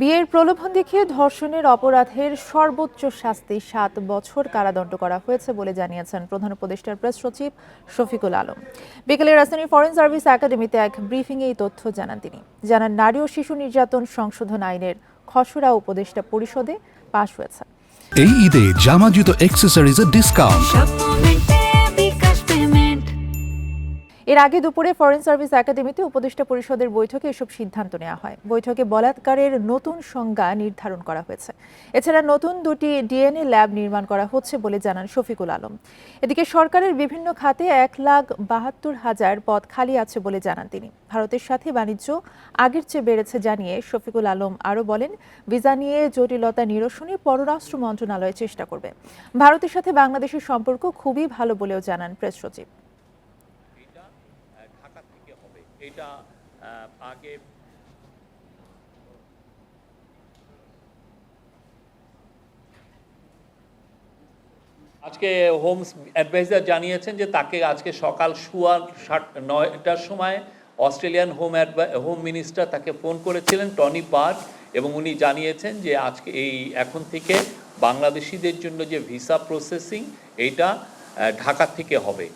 বিয়ের প্রলোভন দেখিয়ে ধর্ষণের অপরাধের সর্বোচ্চ শাস্তি সাত বছর কারাদণ্ড করা হয়েছে বলে জানিয়েছেন প্রধান উপদেষ্টার প্রেস সচিব শফিকুল আলম। বিকেলে রাজধানী ফরেন সার্ভিস একাডেমিতে এক ব্রিফিংয়ে এই তথ্য জানান তিনি। জানান নারী ও শিশু নির্যাতন সংশোধন আইনের খসড়া উপদেষ্টা পরিষদে পাশ হয়েছে। এই ঈদে জামা জুতো অ্যাক্সেসরিজের ডিসকাউন্ট এর আগে দুপুরে ফরেন সার্ভিস একাডেমিতে উপদেষ্টা পরিষদের বৈঠকে এসব সিদ্ধান্ত নেওয়া হয়। বৈঠকে বলাৎকারের নতুন সংজ্ঞা নির্ধারণ করা হয়েছে। এছাড়া নতুন দুটি ডিএনএ ল্যাব নির্মাণ করা হচ্ছে বলে জানান শফিকুল আলম। এদিকে সরকারের বিভিন্ন খাতে এক লাখ বাহাত্তর হাজার পদ খালি আছে বলে জানান তিনি। ভারতের সাথে বাণিজ্য আগের চেয়ে বেড়েছে জানিয়ে শফিকুল আলম আরও বলেন, ভিসা নিয়ে জটিলতা নিরসনে পররাষ্ট্র মন্ত্রণালয় চেষ্টা করবে। ভারতের সাথে বাংলাদেশের সম্পর্ক খুবই ভালো বলেও জানান প্রেস সচিব এটা আহ, ঢাকা থেকে হবে এটা আগে আজকে হোমস অ্যাডভাইজার জানিয়েছেন যে তাকে আজকে সকাল সোয়া সাত, নয়টার সময় অস্ট্রেলিয়ান হোম হোম মিনিস্টার তাকে ফোন করেছিলেন, টনি পার্ক, এবং উনি জানিয়েছেন যে আজকে এই, এখন থেকে বাংলাদেশিদের জন্য যে ভিসা প্রসেসিং এইটা ঢাকা থেকে হবে।